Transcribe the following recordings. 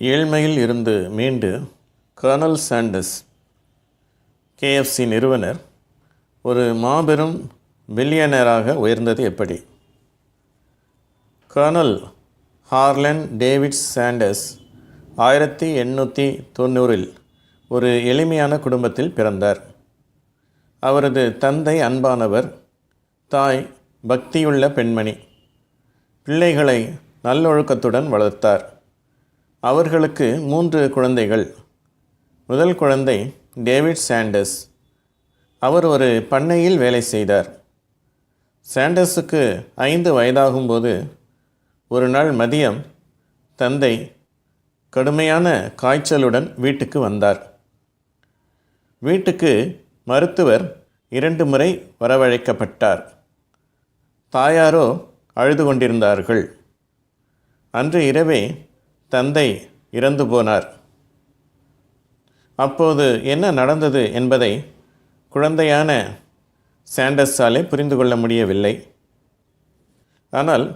ஏழ்மையில் இருந்து மீண்டு கர்னல் சாண்டஸ் கேஎஃப்சி நிறுவனர் ஒரு மாபெரும் பில்லியனராக உயர்ந்தது எப்படி? கர்னல் ஹார்லன் டேவிட் சாண்டஸ் ஆயிரத்தி எண்ணூற்றி தொண்ணூறில் ஒரு எளிமையான குடும்பத்தில் பிறந்தார். அவரது தந்தை அன்பானவர் தாய் பக்தியுள்ள பெண்மணி. பிள்ளைகளை நல்லொழுக்கத்துடன் வளர்த்தார். அவர்களுக்கு மூன்று குழந்தைகள். முதல் குழந்தை டேவிட் சாண்டஸ் அவர் ஒரு பண்ணையில் வேலை செய்தார். சாண்டஸுக்கு ஐந்து வயதாகும்போது ஒரு நாள் மதியம் தந்தை கடுமையான காய்ச்சலுடன் வீட்டுக்கு வந்தார். வீட்டுக்கு மருத்துவர் இரண்டு முறை வரவழைக்கப்பட்டார். தாயாரோ அழுது கொண்டிருந்தார்கள். அன்று இரவே தந்தை இறந்து போனார். அப்போது என்ன நடந்தது என்பதை குழந்தையான சாண்டர்ஸாலே புரிந்து கொள்ள முடியவில்லை. ஆனால்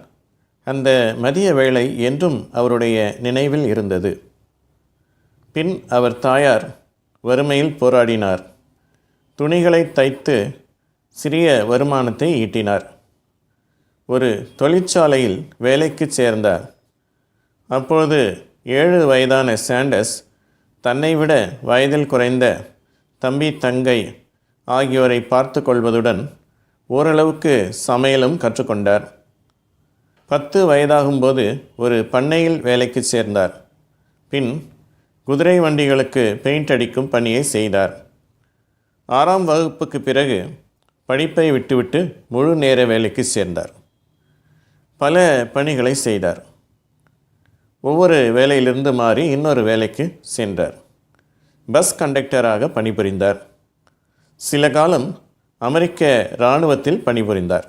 அந்த மதிய வேளை என்றும் அவருடைய நினைவில் இருந்தது. பின் அவர் தாயார் வறுமையில் போராடினார். துணிகளை தைத்து சிறிய வருமானத்தை ஈட்டினார். ஒரு தொழிற்சாலையில் வேலைக்கு சேர்ந்தார். அப்பொழுது ஏழு வயதான சாண்டஸ் தன்னை விட வயதில் குறைந்த தம்பி தங்கை ஆகியோரை பார்த்து கொள்வதுடன் ஓரளவுக்கு சமையலும் கற்றுக்கொண்டார். பத்து வயதாகும்போது ஒரு பண்ணையில் வேலைக்கு சேர்ந்தார். பின் குதிரை வண்டிகளுக்கு பெயிண்ட் அடிக்கும் பணியை செய்தார். ஆறாம் வகுப்புக்கு பிறகு படிப்பை விட்டுவிட்டு முழு நேர வேலைக்கு சேர்ந்தார். பல பணிகளை செய்தார். ஒவ்வொரு வேலையிலிருந்து மாறி இன்னொரு வேலைக்கு சென்றார். பஸ் கண்டக்டராக பணிபுரிந்தார். சில காலம் அமெரிக்க இராணுவத்தில் பணிபுரிந்தார்.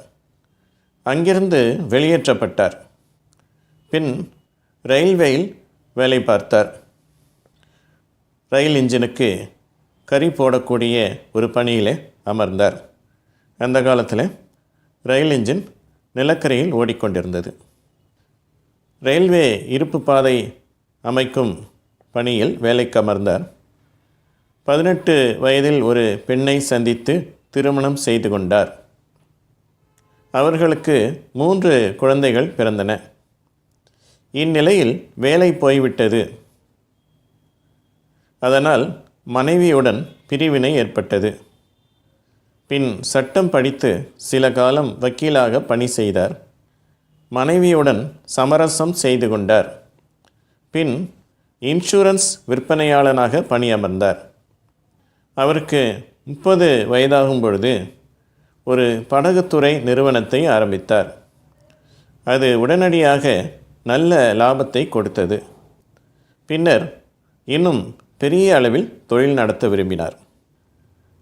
அங்கிருந்து வெளியேற்றப்பட்டார். பின் ரயில்வேயில் வேலை பார்த்தார். ரயில் இன்ஜினுக்கு கறி போடக்கூடிய ஒரு பணியிலே அமர்ந்தார். அந்த காலத்தில் ரயில் இன்ஜின் நிலக்கரியில் ஓடிக்கொண்டிருந்தது. ரயில்வே இருப்பு பாதை அமைக்கும் பணியில் வேலைக்கு அமர்ந்தார் பதினெட்டு வயதில் ஒரு பெண்ணை சந்தித்து திருமணம் செய்து கொண்டார். அவர்களுக்கு மூன்று குழந்தைகள் பிறந்தன. இந்நிலையில் வேலை போய்விட்டது. அதனால் மனைவியுடன் பிரிவினை ஏற்பட்டது. பின் சட்டம் படித்து சில காலம் வக்கீலாக பணி செய்தார். மனைவியுடன் சமரசம் செய்து கொண்டார். பின் இன்சூரன்ஸ் விற்பனையாளனாக பணியமர்ந்தார். அவருக்கு முப்பது வயதாகும் பொழுது ஒரு படகுத்துறை நிறுவனத்தை ஆரம்பித்தார். அது உடனடியாக நல்ல லாபத்தை கொடுத்தது. பின்னர் இன்னும் பெரிய அளவில் தொழில் நடத்த விரும்பினார்.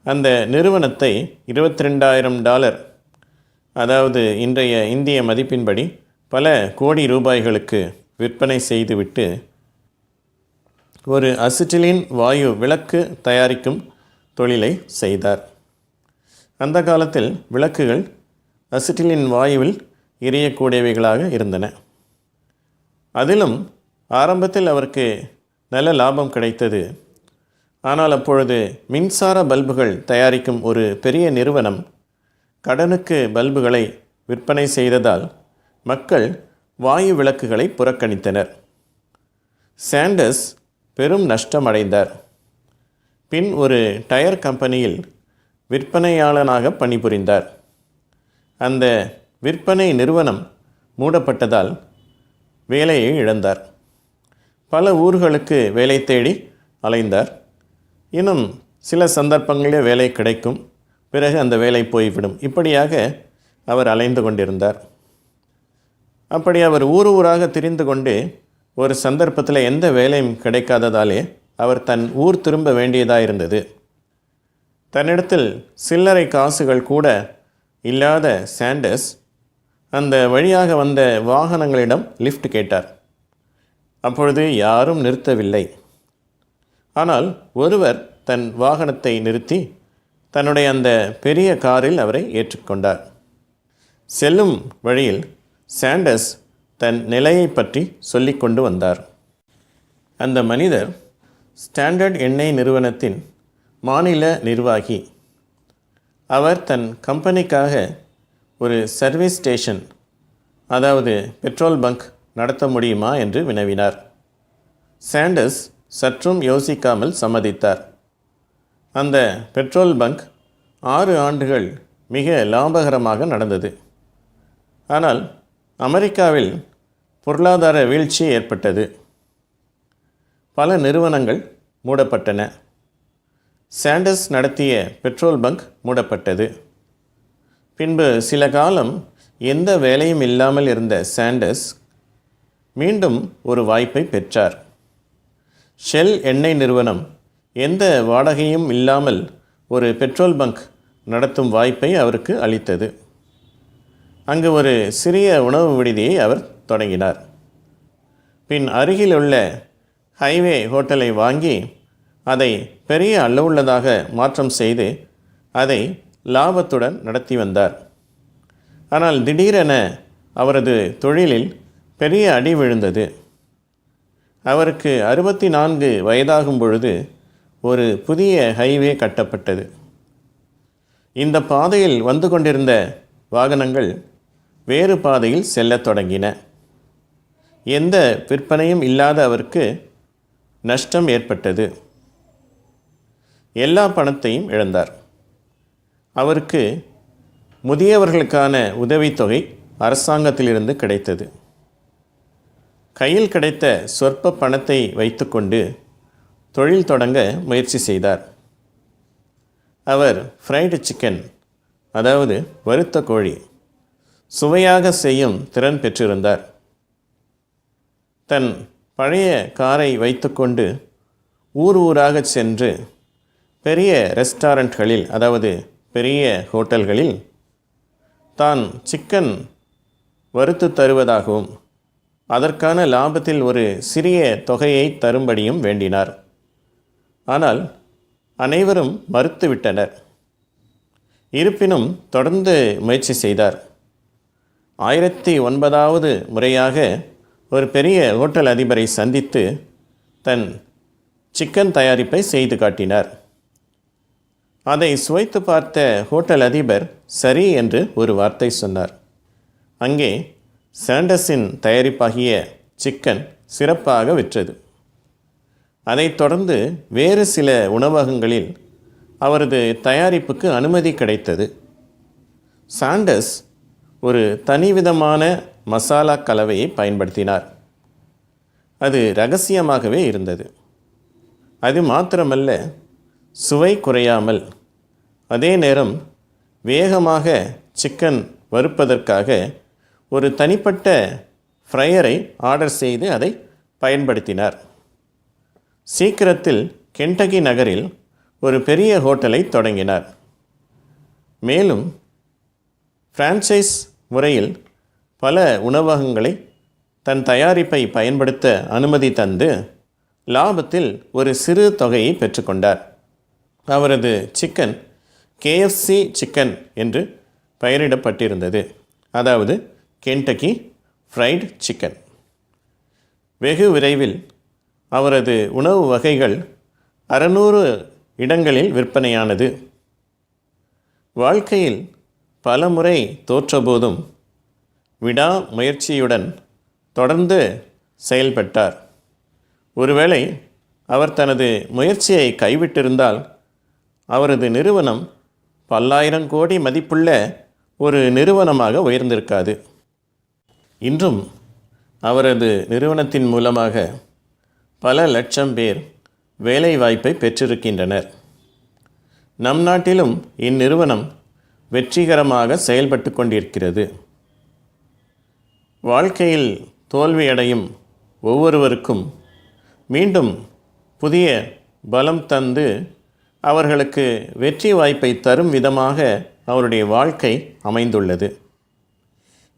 அந்த நிறுவனத்தை இருபத்தி ரெண்டாயிரம் டாலர் அதாவது இன்றைய இந்திய மதிப்பின்படி பல கோடி ரூபாய்களுக்கு விற்பனை செய்துவிட்டு ஒரு அசிட்டிலின் வாயு விளக்கு தயாரிக்கும் தொழிலை செய்தார். அந்த காலத்தில் விளக்குகள் அசிட்டிலின் வாயுவில் எரியக்கூடியவைகளாக இருந்தன. அதிலும் ஆரம்பத்தில் அவருக்கு நல்ல லாபம் கிடைத்தது. ஆனால் அப்பொழுது மின்சார பல்புகள் தயாரிக்கும் ஒரு பெரிய நிறுவனம் கடனுக்கு பல்புகளை விற்பனை செய்ததால் மக்கள் வாயு விளக்குகளை புறக்கணித்தனர். சாண்டஸ் பெரும் நஷ்டமடைந்தார். பின் ஒரு டயர் கம்பெனியில் விற்பனையாளனாக பணிபுரிந்தார். அந்த விற்பனை நிறுவனம் மூடப்பட்டதால் வேலையை இழந்தார். பல ஊர்களுக்கு வேலை தேடி அலைந்தார். இன்னும் சில சந்தர்ப்பங்களில் வேலை கிடைக்கும். பிறகு அந்த வேலை போய்விடும். இப்படியாக அவர் அலைந்து கொண்டிருந்தார். அப்படி அவர் ஊர் ஊராக திரிந்து கொண்டு ஒரு சந்தர்ப்பத்தில் எந்த வேலையும் கிடைக்காததாலே அவர் தன் ஊர் திரும்ப வேண்டியதாக இருந்தது. தன்னிடத்தில் சில்லறை காசுகள் கூட இல்லாத சாண்டஸ் அந்த வழியாக வந்த வாகனங்களிடம் லிஃப்ட் கேட்டார். அப்பொழுது யாரும் நிறுத்தவில்லை. ஆனால் ஒருவர் தன் வாகனத்தை நிறுத்தி தன்னுடைய அந்த பெரிய காரில் அவரை ஏற்றுக்கொண்டார். செல்லும் வழியில் சாண்டஸ் தன் நிலையை பற்றி சொல்லிக்கொண்டு வந்தார். அந்த மனிதர் ஸ்டாண்டர்ட் எண்ணெய் நிறுவனத்தின் மாநில நிர்வாகி. அவர் தன் கம்பெனிக்காக ஒரு சர்வீஸ் ஸ்டேஷன் அதாவது பெட்ரோல் பங்க் நடத்த முடியுமா என்று வினவினார். சாண்டர்ஸ் சற்றும் யோசிக்காமல் சம்மதித்தார். அந்த பெட்ரோல் பங்க் ஆறு ஆண்டுகள் மிக லாபகரமாக நடந்தது. ஆனால் அமெரிக்காவில் பொருளாதார வீழ்ச்சி ஏற்பட்டது. பல நிறுவனங்கள் மூடப்பட்டன. சாண்டஸ் நடத்திய பெட்ரோல் பங்க் மூடப்பட்டது. பின்பு சில காலம் எந்த வேலையும் இல்லாமல் இருந்த சாண்டஸ் மீண்டும் ஒரு வாய்ப்பை பெற்றார். ஷெல் எண்ணெய் நிறுவனம் எந்த வாடகையும் இல்லாமல் ஒரு பெட்ரோல் பங்க் நடத்தும் வாய்ப்பை அவருக்கு அளித்தது. அங்கு ஒரு சிறிய உணவு விடுதியை அவர் தொடங்கினார். பின் அருகிலுள்ள ஹைவே ஹோட்டலை வாங்கி அதை பெரிய அளவுள்ளதாக மாற்றம் செய்து அதை லாபத்துடன் நடத்தி வந்தார். ஆனால் திடீரென அவரது தொழிலில் பெரிய அடி விழுந்தது. அவருக்கு அறுபத்தி நான்கு வயதாகும் பொழுது ஒரு புதிய ஹைவே கட்டப்பட்டது. இந்த பாதையில் வந்து கொண்டிருந்த வாகனங்கள் வேறு பாதையில் செல்லத் தொடங்கின. எந்த விற்பனையும் இல்லாத அவருக்கு நஷ்டம் ஏற்பட்டது. எல்லா பணத்தையும் இழந்தார். அவருக்கு முதியவர்களுக்கான உதவித்தொகை அரசாங்கத்திலிருந்து கிடைத்தது. கையில் கிடைத்த சொற்ப பணத்தை வைத்துக்கொண்டு தொழில் தொடங்க முயற்சி செய்தார். அவர் ஃப்ரைடு சிக்கன் அதாவது வறுத்த கோழி சுவையாக செய்யும் திறன் பெற்றிருந்தார். தன் பழைய காரை வைத்துக்கொண்டு ஊர் ஊராக சென்று பெரிய ரெஸ்டாரண்ட்களில் அதாவது பெரிய ஹோட்டல்களில் தான் சிக்கன் வறுத்து தருவதாகவும் அதற்கான லாபத்தில் ஒரு சிறிய தொகையை தரும்படியும் வேண்டினார். ஆனால் அனைவரும் மறுத்துவிட்டனர். இருப்பினும் தொடர்ந்து முயற்சி செய்தார். ஆயிரத்தி ஒன்பதாவது முறையாக ஒரு பெரிய ஹோட்டல் அதிபரை சந்தித்து தன் சிக்கன் தயாரிப்பை செய்து காட்டினார். அதை சுவைத்து பார்த்த ஹோட்டல் அதிபர் சரி என்று ஒரு வார்த்தை சொன்னார். அங்கே சாண்டஸின் தயாரிப்பாகிய சிக்கன் சிறப்பாக விற்றது. அதைத் தொடர்ந்து வேறு சில உணவகங்களில் அவரது தயாரிப்புக்கு அனுமதி கிடைத்தது. சாண்டஸ் ஒரு தனிவிதமான மசாலா கலவையை பயன்படுத்தினார். அது ரகசியமாகவே இருந்தது. அது மாத்திரமல்ல சுவை குறையாமல் அதே நேரம் வேகமாக சிக்கன் வறுப்பதற்காக ஒரு தனிப்பட்ட ஃப்ரையரை ஆர்டர் செய்து அதை பயன்படுத்தினார். சீக்கிரத்தில் கென்டகி நகரில் ஒரு பெரிய ஹோட்டலை தொடங்கினார். மேலும் பிரான்சைஸ் முறையில் பல உணவகங்களை தன் தயாரிப்பை பயன்படுத்த அனுமதி தந்து லாபத்தில் ஒரு சிறு தொகையை பெற்றுக்கொண்டார். அவரது சிக்கன் கேஎஃப்சி சிக்கன் என்று பெயரிடப்பட்டிருந்தது. அதாவது கென்டக்கி ஃப்ரைடு சிக்கன். வெகு விரைவில் அவரது உணவு வகைகள் அறநூறு இடங்களில் விற்பனையானது. வாழ்க்கையில் பல முறை தோற்றபோதும் விடா முயற்சியுடன் தொடர்ந்து செயல்பட்டார். ஒருவேளை அவர் தனது முயற்சியை கைவிட்டிருந்தால் அவரது நிறுவனம் பல்லாயிரம் கோடி மதிப்புள்ள ஒரு நிறுவனமாக உயர்ந்திருக்காது. இன்றும் அவரது நிறுவனத்தின் மூலமாக பல லட்சம் பேர் வேலைவாய்ப்பை பெற்றிருக்கின்றனர். நம் நாட்டிலும் இந்நிறுவனம் வெற்றிகரமாக செயல்பட்டு கொண்டிருக்கிறது. வாழ்க்கையில் தோல்வியடையும் ஒவ்வொருவருக்கும் மீண்டும் புதிய பலம் தந்து அவர்களுக்கு வெற்றி வாய்ப்பை தரும் விதமாக அவருடைய வாழ்க்கை அமைந்துள்ளது.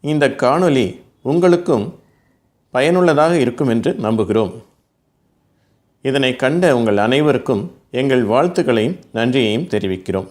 இந்த காணொளி உங்களுக்கும் பயனுள்ளதாக இருக்கும் என்று நம்புகிறோம். இதனை கண்ட உங்கள் அனைவருக்கும் எங்கள் வாழ்த்துக்களையும் நன்றியையும் தெரிவிக்கிறோம்.